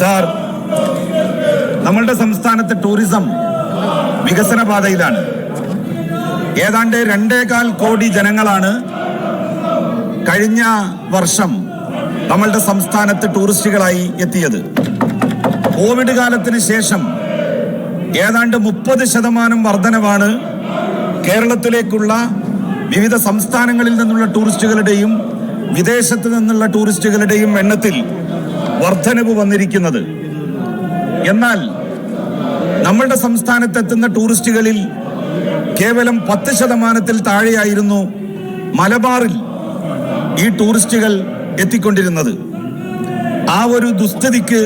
Sir നമ്മളുടെ സംസ്ഥാനത്തെ tourism വികസന പാതയിലാണ് ഏതാണ്ട് രണ്ടേകാൽ കോടി ജനങ്ങളാണ് കഴിഞ്ഞ വർഷം നമ്മളുടെ സംസ്ഥാനത്ത് ടൂറിസ്റ്റുകളായി എത്തിയത്. കോവിഡ് കാലത്തിന് ശേഷം ഏതാണ്ട് മുപ്പത് ശതമാനം വർധനവാണ് കേരളത്തിലേക്കുള്ള വിവിധ സംസ്ഥാനങ്ങളിൽ നിന്നുള്ള ടൂറിസ്റ്റുകളുടെയും വിദേശത്ത് നിന്നുള്ള ടൂറിസ്റ്റുകളുടെയും എണ്ണത്തിൽ വർധനവ് വന്നിരിക്കുന്നത്. എന്നാൽ നമ്മളുടെ സംസ്ഥാനത്തെത്തുന്ന ടൂറിസ്റ്റുകളിൽ കേവലം പത്ത് ശതമാനത്തിൽ താഴെയായിരുന്നു മലബാറിൽ ഈ ടൂറിസ്റ്റുകൾ എത്തിക്കൊണ്ടിരുന്നത്. ആ ഒരു ദുസ്ഥിതിക്ക്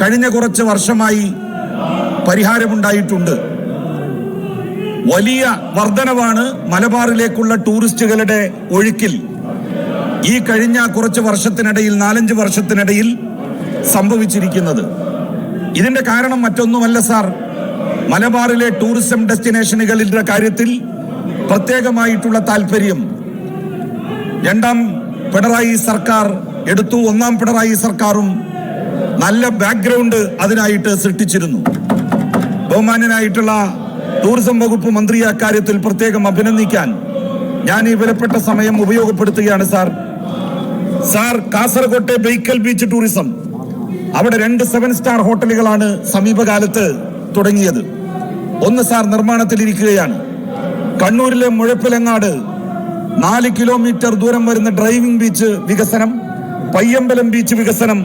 കഴിഞ്ഞ കുറച്ച് വർഷമായി പരിഹാരമുണ്ടായിട്ടുണ്ട്. വലിയ വർധനവാണ് മലബാറിലേക്കുള്ള ടൂറിസ്റ്റുകളുടെ ഒഴുക്കിൽ. ഈ കഴിഞ്ഞ കുറച്ച് വർഷത്തിനിടയിൽ നാലഞ്ച് വർഷത്തിനിടയിൽ സംഭവിച്ചിരിക്കുന്നത്. ഇതിന്റെ കാരണം മറ്റൊന്നുമല്ല സാർ. മലബാറിലെ ടൂറിസം ഡെസ്റ്റിനേഷനുകളുടെ കാര്യത്തിൽ പ്രത്യേകമായിട്ടുള്ള താല്പര്യം രണ്ടാം പിണറായി സർക്കാർ എടുത്തു. ഒന്നാം പിണറായി സർക്കാരും നല്ല ബാക്ക്ഗ്രൗണ്ട് അതിനായിട്ട് സൃഷ്ടിച്ചിരുന്നു. ബഹുമാനനായിട്ടുള്ള ടൂറിസം വകുപ്പ് മന്ത്രി അക്കാര്യത്തിൽ പ്രത്യേകം അഭിനന്ദിക്കാൻ ഞാൻ ഈ വിലപ്പെട്ട സമയം ഉപയോഗപ്പെടുത്തുകയാണ് സാർ. സാർ കാസർകോട്ടെ ബേക്കൽ ബീച്ച് ടൂറിസം. അവിടെ രണ്ട് സെവൻ സ്റ്റാർ ഹോട്ടലുകളാണ് സമീപകാലത്ത് തുടങ്ങിയത്. ഒന്ന് സാർ നിർമ്മാണത്തിലിരിക്കുകയാണ് കണ്ണൂരിലെ മുഴപ്പിലങ്ങാട് നാല് കിലോമീറ്റർ ദൂരം വരുന്ന ഡ്രൈവിംഗ് ബീച്ച് വികസനം പയ്യമ്പലം ബീച്ച് വികസനം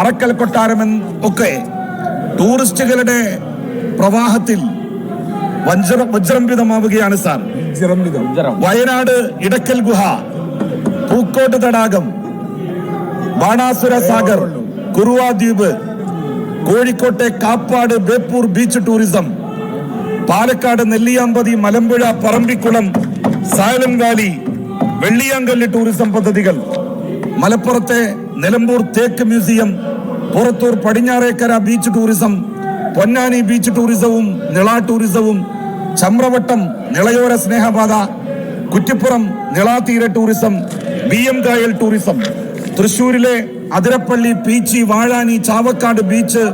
അറക്കൽ കൊട്ടാരം ഒക്കെ ടൂറിസ്റ്റുകളുടെ പ്രവാഹത്തിൽ വജ്ര വജ്രംഭിതമാവുകയാണ് സാർ. വയനാട് ഇടക്കൽ ഗുഹ പൂക്കോട്ട് തടാകം ബാണാസുര സാഗർ കുറുവാദ്വീപ് കോഴിക്കോട്ടെ Kappad Beypore beach tourism Palakkad Nelliyampathy Malampuzha Parambikulam silent valley Velliyankallu tourism പദ്ധതികൾ മലപ്പുറത്തെ നിലമ്പൂർ തേക്ക് museum Purathur Padinjarekkara beach tourism Ponnani beach ടൂറിസവും Nila ടൂറിസവും Chamravattam നിളയോര Snehapatha Kuttippuram Nilatheera tourism B M കായൽ ടൂറിസം. തൃശൂരിലെ Athirappilly Peechi Vazhani Chavakkad beach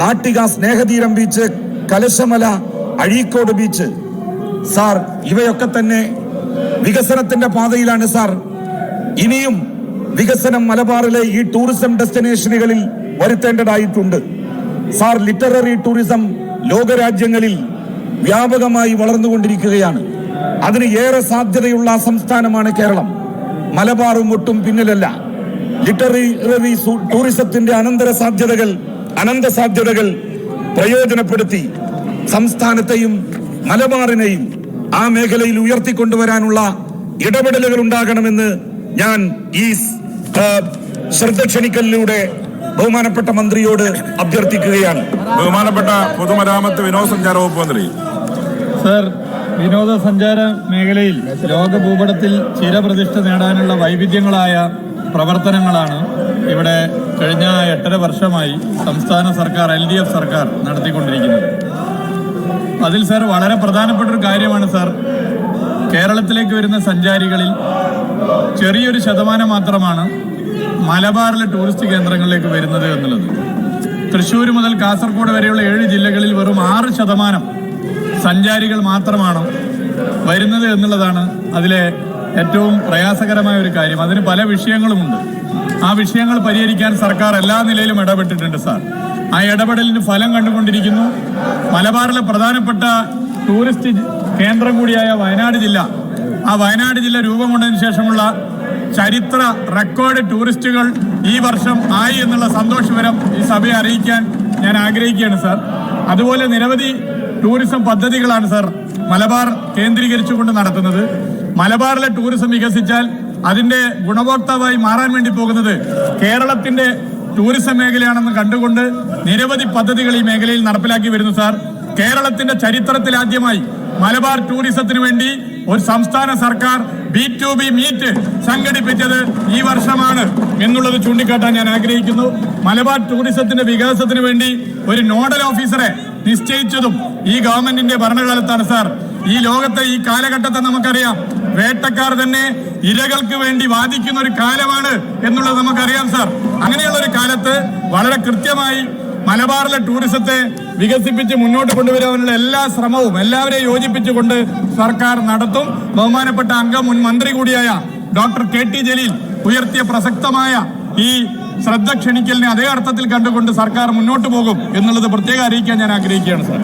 Nattika Snehatheeram beach Kalashamala Azhikode beach sir ഇവയൊക്കെ തന്നെ വികസനത്തിന്റെ പാതയിലാണ് സാർ. ഇനിയും വികസനം മലബാറിലെ ഈ ടൂറിസം ഡെസ്റ്റിനേഷനുകളിൽ വരുത്തേണ്ടതായിട്ടുണ്ട്. സാർ ലിറ്റററി ടൂറിസം ലോകരാജ്യങ്ങളിൽ വ്യാപകമായി വളർന്നുകൊണ്ടിരിക്കുകയാണ്. അതിന് ഏറെ സാധ്യതയുള്ള സംസ്ഥാനമാണ് കേരളം. മലബാറും ഒട്ടും പിന്നിലല്ല. ലിറ്റററി ടൂറിസത്തിന്റെ അനന്തര സാധ്യതകൾ അനന്ത സാധ്യതകൾ പ്രയോജനപ്പെടുത്തി സംസ്ഥാനത്തെയും മലബാറിനെയും ആ മേഖലയിൽ ഉയർത്തിക്കൊണ്ടുവരാനുള്ള ഇടപെടലുകൾ ഉണ്ടാകണമെന്ന് ഞാൻ ഈ ശ്രദ്ധ ക്ഷണിക്കലിലൂടെ ബഹുമാനപ്പെട്ട മന്ത്രിയോട് അഭ്യർത്ഥിക്കുകയാണ്. ബഹുമാനപ്പെട്ട പൊതുമരാമത്ത് വിനോദസഞ്ചാര വകുപ്പ് മന്ത്രി. സർ വിനോദസഞ്ചാര മേഖലയിൽ ലോക ഭൂപടത്തിൽ ചിരപ്രതിഷ്ഠ നേടാനുള്ള വൈവിധ്യങ്ങളായ പ്രവർത്തനങ്ങളാണ് ഇവിടെ കഴിഞ്ഞ എട്ടര വർഷമായി സംസ്ഥാന സർക്കാർ എൽ ഡി എഫ് സർക്കാർ നടത്തിക്കൊണ്ടിരിക്കുന്നത്. അതിൽ സർ വളരെ പ്രധാനപ്പെട്ട ഒരു കാര്യമാണ് സർ. കേരളത്തിലേക്ക് വരുന്ന സഞ്ചാരികളിൽ ചെറിയൊരു ശതമാനം മാത്രമാണ് മലബാറിലെ ടൂറിസ്റ്റ് കേന്ദ്രങ്ങളിലേക്ക് വരുന്നത് എന്നുള്ളത്. തൃശ്ശൂർ മുതൽ കാസർഗോഡ് വരെയുള്ള ഏഴ് ജില്ലകളിൽ വെറും ആറ് ശതമാനം സഞ്ചാരികൾ മാത്രമാണ് വരുന്നത് എന്നുള്ളതാണ് അതിലെ ഏറ്റവും പ്രയാസകരമായ ഒരു കാര്യം. അതിന് പല വിഷയങ്ങളുമുണ്ട്. ആ വിഷയങ്ങൾ പരിഹരിക്കാൻ സർക്കാർ എല്ലാ നിലയിലും ഇടപെട്ടിട്ടുണ്ട് സാർ. ആ ഇടപെടലിന് ഫലം കണ്ടുകൊണ്ടിരിക്കുന്നു. മലബാറിലെ പ്രധാനപ്പെട്ട ടൂറിസ്റ്റ് കേന്ദ്രം കൂടിയായ വയനാട് ജില്ല. ആ വയനാട് ജില്ല രൂപം കൊണ്ടതിന് ശേഷമുള്ള ചരിത്ര റെക്കോർഡ് ടൂറിസ്റ്റുകൾ ഈ വർഷം ആയി എന്നുള്ള സന്തോഷവരം ഈ സഭയെ അറിയിക്കാൻ ഞാൻ ആഗ്രഹിക്കുകയാണ് സാർ. അതുപോലെ നിരവധി ടൂറിസം പദ്ധതികളാണ് സാർ മലബാർ കേന്ദ്രീകരിച്ചുകൊണ്ട് നടത്തുന്നത്. മലബാറിലെ ടൂറിസം വികസിച്ചാൽ അതിന്റെ ഗുണഭോക്താവായി മാറാൻ വേണ്ടി പോകുന്നത് കേരളത്തിന്റെ ടൂറിസം മേഖലയാണെന്ന് കണ്ടുകൊണ്ട് നിരവധി പദ്ധതികൾ ഈ മേഖലയിൽ നടപ്പിലാക്കി വരുന്നു സാർ കേരളത്തിന്റെ ചരിത്രത്തിൽ ആദ്യമായി മലബാർ ടൂറിസത്തിന് വേണ്ടി ഒരു സംസ്ഥാന സർക്കാർ ബി ടു ബി മീറ്റ് സംഘടിപ്പിച്ചത് ഈ വർഷമാണ് എന്നുള്ളത് ചൂണ്ടിക്കാട്ടാൻ ഞാൻ ആഗ്രഹിക്കുന്നു. മലബാർ ടൂറിസത്തിന്റെ വികാസത്തിന് വേണ്ടി ഒരു നോഡൽ ഓഫീസറെ നിശ്ചയിച്ചതും ഈ ഗവൺമെന്റിന്റെ ഭരണകാലത്താണ് സാർ ഈ ലോകത്തെ ഈ കാലഘട്ടത്തെ നമുക്കറിയാം. വേട്ടക്കാർ തന്നെ ഇരകൾക്ക് വേണ്ടി വാദിക്കുന്ന ഒരു കാലമാണ് എന്നുള്ളത് നമുക്കറിയാം സാർ. അങ്ങനെയുള്ള ഒരു കാലത്ത് വളരെ കൃത്യമായി മലബാറിലെ ടൂറിസത്തെ വികസിപ്പിച്ച് മുന്നോട്ട് കൊണ്ടുവരാനുള്ള എല്ലാ ശ്രമവും എല്ലാവരെയും യോജിപ്പിച്ചുകൊണ്ട് സർക്കാർ നടത്തും. ബഹുമാനപ്പെട്ട അംഗം മുൻ മന്ത്രി കൂടിയായ ഡോക്ടർ കെ ടി ജലീൽ ഉയർത്തിയ പ്രസക്തമായ ഈ ശ്രദ്ധ ക്ഷണിക്കലിനെ അതേ അർത്ഥത്തിൽ കണ്ടുകൊണ്ട് സർക്കാർ മുന്നോട്ട് പോകും എന്നുള്ളത് പ്രത്യേകം അറിയിക്കാൻ ഞാൻ ആഗ്രഹിക്കുകയാണ് സാർ.